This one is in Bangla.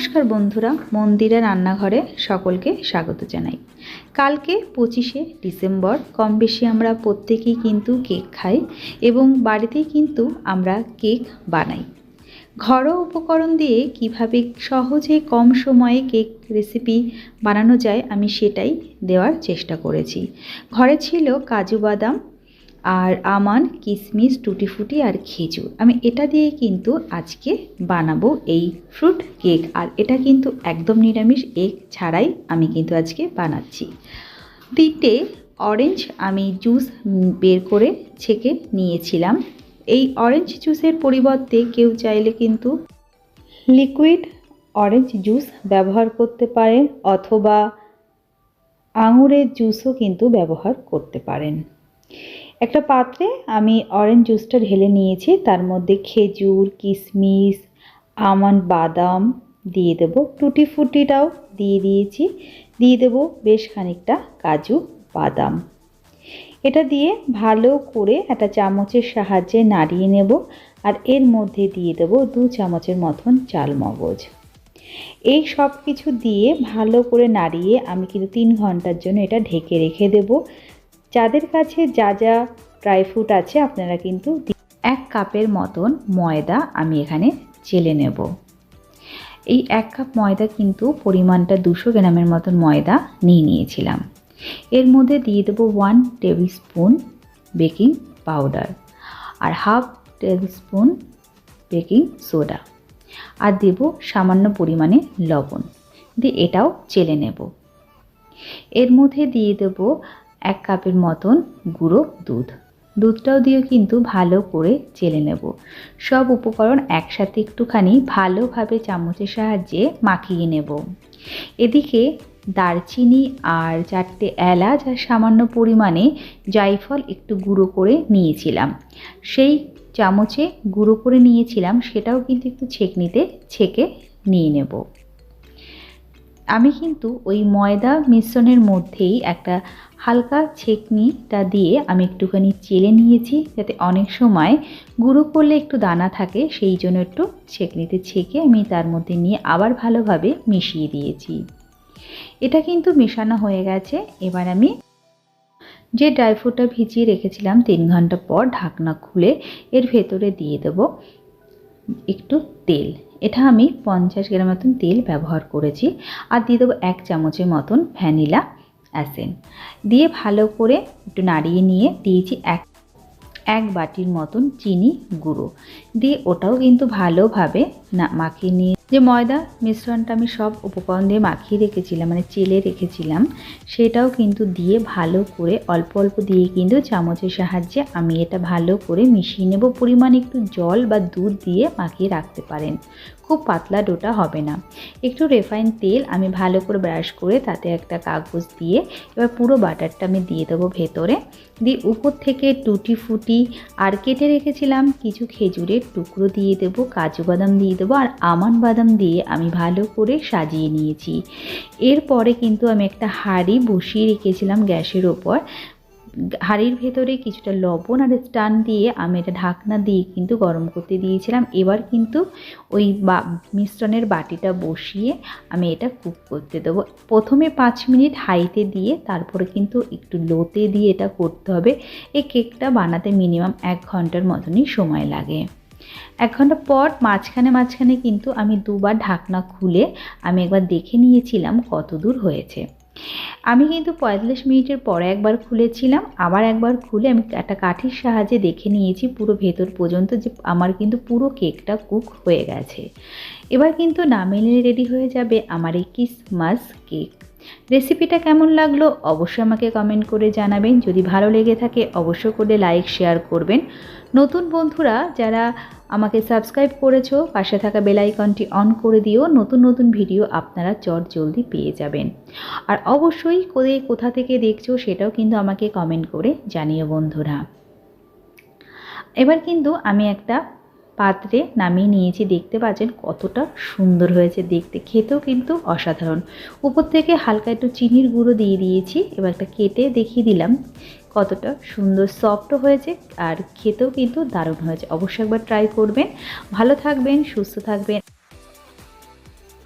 নমস্কার বন্ধুরা, মন্দিরা রান্নাঘরে সকলকে স্বাগত জানাই। কালকে পঁচিশে ডিসেম্বর, কম বেশি আমরা প্রত্যেকেই কিন্তু কেক খাই এবং বাড়িতেই কিন্তু আমরা কেক বানাই। ঘরোয়া উপকরণ দিয়ে কীভাবে সহজে কম সময়ে কেক রেসিপি বানানো যায় আমি সেটাই দেওয়ার চেষ্টা করেছি। ঘরে ছিল কাজু বাদাম আর আমান কিশমিশ টুটি ফুটি আর খেজুর। আমি এটা দিয়ে কিন্তু আজকে বানাবো এই ফ্রুট কেক। আর এটা কিন্তু একদম নিরামিষ, এগ ছাড়াই আমি কিন্তু আজকে বানাচ্ছি। তিনটে অরেঞ্জ আমি জুস বের করে ছেঁকে নিয়েছিলাম। এই অরেঞ্জ জুসের পরিবর্তে কেউ চাইলে কিন্তু লিকুইড অরেঞ্জ জুস ব্যবহার করতে পারেন অথবা আঙুরের জুসও কিন্তু ব্যবহার করতে পারেন। একটা পাত্রে আমি অরেঞ্জ জুসটা ঢেলে নিয়েছি, তার মধ্যে খেজুর কিশমিশ আমন্ড, বাদাম দিয়ে দেব। টুটি ফুটিটাও দিয়ে দিয়েছি, দিয়ে দেব বেশ খানিকটা কাজু বাদাম। এটা দিয়ে ভালো করে একটা চামচের সাহায্যে নাড়িয়ে নেব আর এর মধ্যে দিয়ে দেব দু চামচের মতন চাল মগজ এই সব কিছু দিয়ে ভালো করে নাড়িয়ে আমি কিন্তু তিন ঘণ্টার জন্য এটা ঢেকে রেখে দেব। যাদের কাছে যা যা ড্রাই ফ্রুট আছে, আপনারা কিন্তু এক কাপের মতন ময়দা আমি এখানে চেলে নেব। এই এক কাপ ময়দা কিন্তু পরিমাণটা দুশো গ্রামের মতন ময়দা নিয়ে নিয়েছিলাম। এর মধ্যে দিয়ে দেবো one tablespoon baking powder আর half tablespoon baking soda আর দেব সামান্য পরিমাণে লবণ। দিয়ে এটাও চেলে নেব। এর মধ্যে দিয়ে দেব এক কাপের মতন গুঁড়ো দুধ। দুধটাও দিয়ে কিন্তু ভালো করে চেলে নেব। সব উপকরণ একসাথে একটুখানি ভালোভাবে চামচের সাহায্যে মাখিয়ে নেব। এদিকে দারচিনি আর চারটে এলাচ আর সামান্য পরিমাণে জায়ফল একটু গুঁড়ো করে নিয়েছিলাম। সেই চামচে গুঁড়ো করে নিয়েছিলাম, সেটাও কিন্তু একটু ছেঁকনিতে ছেঁকে নিয়ে নেব। আমি কিন্তু ওই ময়দা মিশ্রণের মধ্যেই একটা হালকা ছেঁকনিটা দিয়ে আমি একটুখানি চেলে নিয়েছি যাতে অনেক সময় গুঁড়ো করলে একটু দানা থাকে, সেই জন্য একটু ছেঁকনিতে ছেঁকে আমি তার মধ্যে নিয়ে আবার ভালোভাবে মিশিয়ে দিয়েছি। এটা কিন্তু মেশানো হয়ে গেছে। এবার আমি যে ড্রাই ফ্রুটটা ভিজিয়ে রেখেছিলাম তিন ঘণ্টা পর ঢাকনা খুলে এর ভেতরে দিয়ে দেব একটু তেল। এটা আমি পঞ্চাশ গ্রাম মতন তেল ব্যবহার করেছি। আর দিয়ে দেবো এক চামচের মতন ভ্যানিলা অ্যাসেন। দিয়ে ভালো করে একটু নাড়িয়ে নিয়ে দিয়েছি এক এক বাটির মতন চিনি গুঁড়ো। দিয়ে ওটাও কিন্তু ভালোভাবে না, মাখিয়ে নিয়ে। যে ময়দা, মিশ্রণটা আমি সব উপকরণ দিয়ে মাখিয়ে রেখেছিলাম মানে চেলে রেখেছিলাম, সেটাও কিন্তু দিয়ে ভালো করে, অল্প অল্প দিয়ে কিন্তু চামচের সাহায্যে আমি এটা ভালো করে মিশিয়ে নেব। পরিমাণ একটু জল বা দুধ দিয়ে মাখিয়ে রাখতে পারেন। খুব পাতলা ডোটা হবে না। একটু রিফাইন তেল আমি ভালো করে ব্রাশ করে তাতে একটা কাগজ দিয়ে এবার পুরো বাটারটা আমি দিয়ে দেবো ভেতরে। দিয়ে উপর থেকে টুটি ফুটি আর কেটে রেখেছিলাম, কিছু খেজুরের টুকরো দিয়ে দেবো, কাজু বাদাম দিয়ে দেবো আর আমান বাদাম দিয়ে আমি ভালো করে সাজিয়ে নিয়েছি। এরপরে কিন্তু আমি একটা হাঁড়ি বসিয়ে রেখেছিলাম গ্যাসের ওপর। হাঁড়ির ভেতরে কিছুটা লবণ আর স্টান দিয়ে আমি এটা ঢাকনা দিয়ে কিন্তু গরম করতে দিয়েছিলাম। এবার কিন্তু ওই বা, মিশ্রণের বাটিটা বসিয়ে আমি এটা কুক করতে দেবো। প্রথমে পাঁচ মিনিট হাইতে দিয়ে তারপরে কিন্তু একটু লোতে দিয়ে এটা করতে হবে। এই কেকটা বানাতে মিনিমাম এক ঘণ্টার মতনই সময় লাগে। এক ঘণ্টা পর মাঝখানে মাঝখানে কিন্তু আমি দুবার ঢাকনা খুলে আমি একবার দেখে নিয়েছিলাম কত দূর হয়েছে। আমি কিন্তু পঁয়তাল্লিশ মিনিটের পরে একবার খুলেছিলাম, আবার একবার খুলে আমি একটা কাঠির সাহায্যে দেখে নিয়েছি পুরো ভেতর পর্যন্ত যে আমার কিন্তু পুরো কেকটা কুক হয়ে গেছে। এবার কিন্তু নামিয়ে রেডি হয়ে যাবে আমার এই কিসমাস কেক রেসিপিটা কেমন লাগল অবশ্যই আমাকে কমেন্ট করে জানাবেন। যদি ভালো লেগে থাকে অবশ্য করে লাইক শেয়ার করবেন। নতুন বন্ধুরা, যারা আমাকে সাবস্ক্রাইব করেছ, পাশে থাকা বেল আইকনটি অন করে দিও। নতুন নতুন ভিডিও আপনারা চট জলদি পেয়ে যাবেন। আর অবশ্যই কোথায় কোথা থেকে দেখছ সেটাও কিন্তু আমাকে কমেন্ট করে জানিও বন্ধুরা। এবার কিন্তু আমি একটা পাত্রে নামিয়ে নিয়েছি, দেখতে পাচ্ছেন কতটা সুন্দর হয়েছে দেখতে। খেতেও কিন্তু অসাধারণ। উপর থেকে হালকা একটু চিনির গুঁড়ো দিয়ে দিয়েছি, এবার একটা কেটে দেখিয়ে দিলাম কতটা সুন্দর সফটও হয়েছে আর খেতেও কিন্তু দারুণ হয়েছে। অবশ্যই একবার ট্রাই করবেন। ভালো থাকবেন, সুস্থ থাকবেন।